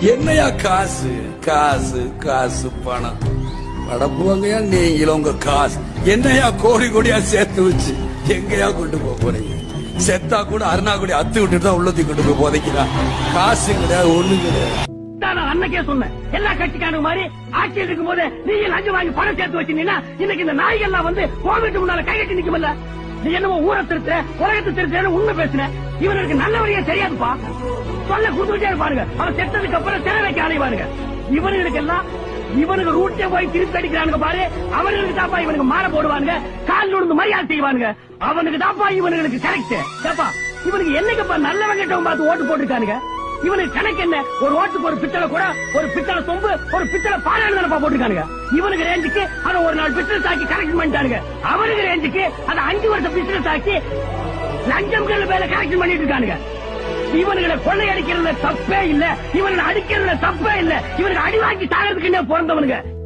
என்னையா காசு? காசு காசு பணம். படப்புவங்கயா நீங்களும் உங்க காசு. என்னையா கோடி கோடியா சேர்த்து வச்சு எங்கயா கொண்டு போக போறீங்க? செத்தா கூட அருணா அத்து விட்டுட்டு தான் உள்ளத்துக்கு கொண்டு போய் போதைக்கிறான் காசு கிடையாது ஒண்ணு கிடையாது. நான் அன்னைக்கே சொன்னேன். எல்லா கட்சிக்காரங்க மாதிரி ஆட்சியில் இருக்கும் போது நீங்க லஞ்சம் வாங்கி பணம் சேர்த்து வச்சிருந்தீங்கன்னா இன்னைக்கு இந்த நாய்கள்லாம் வந்து கோவிட் முன்னால கை கட்டி நிக்குமல்ல? நீ என்னமோ ஊரை திருத்த உலகத்தை திருத்தன்னு உண்மை பேசுன. இவனுக்கு நல்ல வழியா தெரியாதுப்பா. சொல்ல குடுத்துட்டே இருப்பாருங்க அவன் செத்ததுக்கு அப்புறம் சிறை வைக்க அலைவாருங்க இவனுங்களுக்கு எல்லாம் இவனுக்கு ரூட்டே போய் திருப்பி அடிக்கிறானுங்க பாரு. அவனுக்கு தாப்பா இவனுக்கு மாலை போடுவானுங்க. கால் நுழுந்து மரியாதை செய்வானுங்க. அவனுக்கு தாப்பா இவனுங்களுக்கு கரெக்ட் ஏப்பா இவனுக்கு என்னைக்குப்பா நல்லவன் கெட்டவன் பார்த்து ஓட்டு போட்டிருக்கானுங்க? இவனுக்கு கணக்கு என்ன? ஒரு ஓட்டுக்கு ஒரு பித்தளை கூட ஒரு பித்தளை சொம்பு ஒரு பித்தளை பாலாடு தானப்பா போட்டுருக்கானுங்க? இவனுக்கு ரேஞ்சுக்கு அதை ஒரு நாள் பிசினஸ் ஆக்கி கரெக்ட் பண்ணிட்டானுங்க. அவனுக்கு ரேஞ்சுக்கு அதை அஞ்சு வருஷம் பிசினஸ் ஆக்கி லஞ்சம் மேல கரெக்ட் பண்ணிட்டு இருக்கானுங்க. இவனுங்களை கொள்ளையடிக்கிறதுல தப்பே இல்ல. இவனுங்களை அடிக்கிறதுல தப்பே இல்ல. இவனுக்கு அடிவாக்கி வாங்கி என்ன பிறந்தவனுங்க.